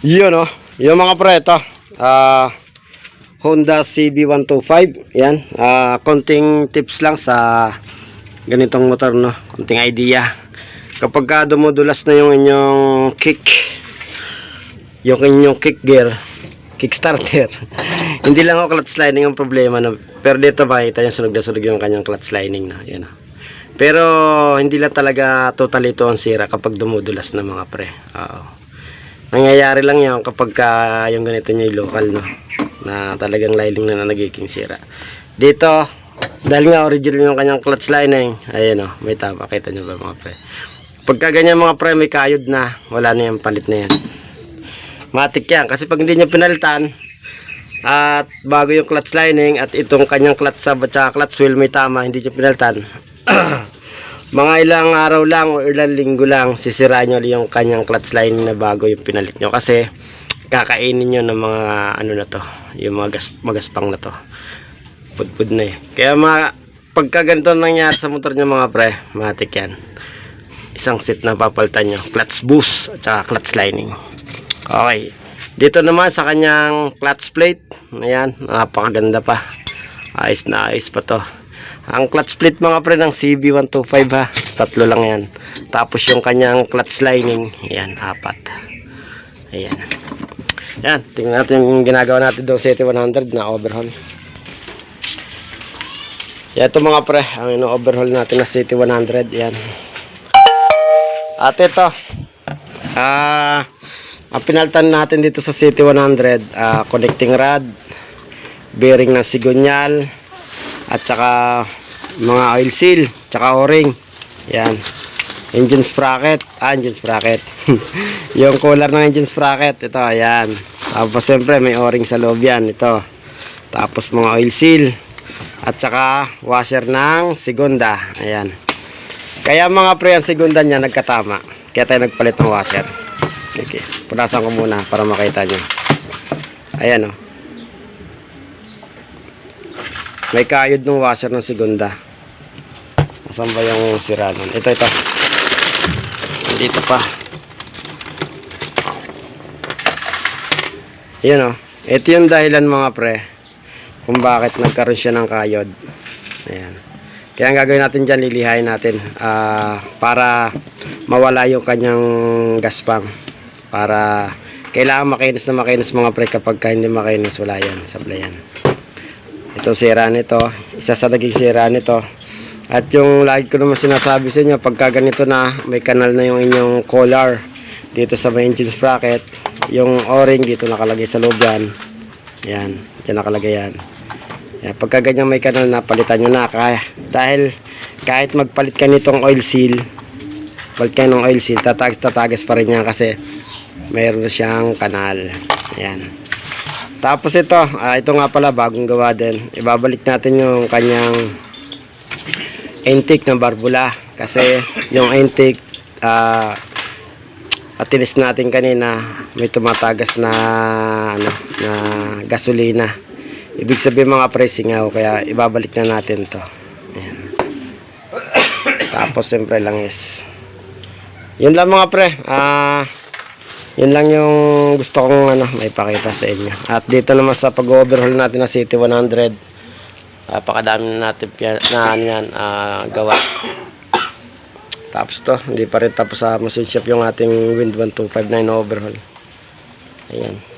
Yun oh. Yung mga pre, ito. Ah, Honda CB125. Yan. Ah, konting tips lang sa ganitong motor, no. Konting idea. Kapag ka dumudulas na yung inyong kick, yung inyong kick gear, kickstarter. Hindi lang ako clutch lining ang problema no. Pero dito makita niyo sunog na sunog yung kanyang clutch lining na. Yan. oh. Pero hindi lang talaga total ito ang sira kapag dumudulas na mga pre. Oo. Nangyayari lang yan kapag ka yung ganito yung local no. Na talagang lining na, na nagiging sira. Dito, dahil nga original yung kanyang clutch lining, ayan o, may tama. Kita niyo ba mga pre? Pagka ganyan mga pre, may kayod na, wala na yung palit na yan. Matik yan. Kasi pag hindi nyo pinalitan, at bago yung clutch lining at itong kanyang clutch sub at saka clutch wheel may tama, hindi nyo pinalitan. mga ilang araw lang o ilang linggo lang, sisirain nyo yung kanyang clutch lining na bago yung pinalit nyo. Kasi kakainin nyo ng mga ano na to, yung mga gas, magaspang na to. Pudpud na eh. Kaya mga, pagka ganito nangyari sa motor nyo mga pre, matik yan. Isang set na papalitan nyo. Clutch boost at saka clutch lining. Okay. Dito naman sa kanyang clutch plate. Ayan, napakaganda pa. Ayos na ayos pa to. Ang clutch plate mga pre ng CB125 ha. Tatlo lang yan. Tapos yung kanyang clutch lining. Ayan, apat. Ayan. Ayan, tingnan natin yung ginagawa natin doon sa 100 na overhaul. Yan ito mga pre, ang ino-overhaul natin na City 100. Yan. At ito, ah, ang pinaltan natin dito sa City 100, ah, connecting rod, bearing ng sigunyal, at saka mga oil seal, tsaka o-ring. Yan. Engine sprocket. Ah, engine sprocket. yung cooler ng engine sprocket. Ito, ayan. Tapos, siyempre, may o-ring sa loob yan. Ito. Tapos, mga oil seal. At saka, washer ng segunda. Ayan. Kaya mga pre, ang segunda niya nagkatama. Kaya tayo nagpalit ng washer. Okay. Punasan ko muna para makita nyo. Ayan, oh. May kayod ng washer ng segunda. Asan ba yung sira nun? Ito, ito. Dito pa. Ayan, oh. Ito yung dahilan mga pre kung bakit nagkaroon siya ng kayod. Ayan. Kaya ang gagawin natin dyan, lilihain natin ah, para mawala yung kanyang gaspang. Para kailangan makinis na makinis mga pre kapag ka hindi makinis, wala yan, sablayan. Ito sira nito, isa sa naging sira nito. At yung lagi ko naman sinasabi sa inyo, pagka ganito na, may kanal na yung inyong collar dito sa may engine sprocket, yung o-ring dito nakalagay sa loob yan. Yan, dyan nakalagay yan. Yan, pagka ganyan may kanal na, palitan nyo na. Kaya, dahil kahit magpalit ka nitong oil seal, palit ka ng oil seal, tatagas, tatagas pa rin yan kasi mayroon siyang kanal. Yan. Tapos ito, ah, ito nga pala bagong gawa din. Ibabalik natin yung kanyang intake ng barbula kasi yung intake ah atinis natin kanina may tumatagas na ano na gasolina. Ibig sabihin mga pricing singaw kaya ibabalik na natin 'to. Ayan. Tapos siyempre lang is yun lang mga pre. Ah yun lang yung gusto kong ano, may pakita sa inyo. At dito naman sa pag-overhaul natin ng City 100, napakadami na natin na ano yan, ah, gawa. Tapos to, hindi pa rin tapos sa machine shop yung ating Wind 1259 overhaul. Ayan.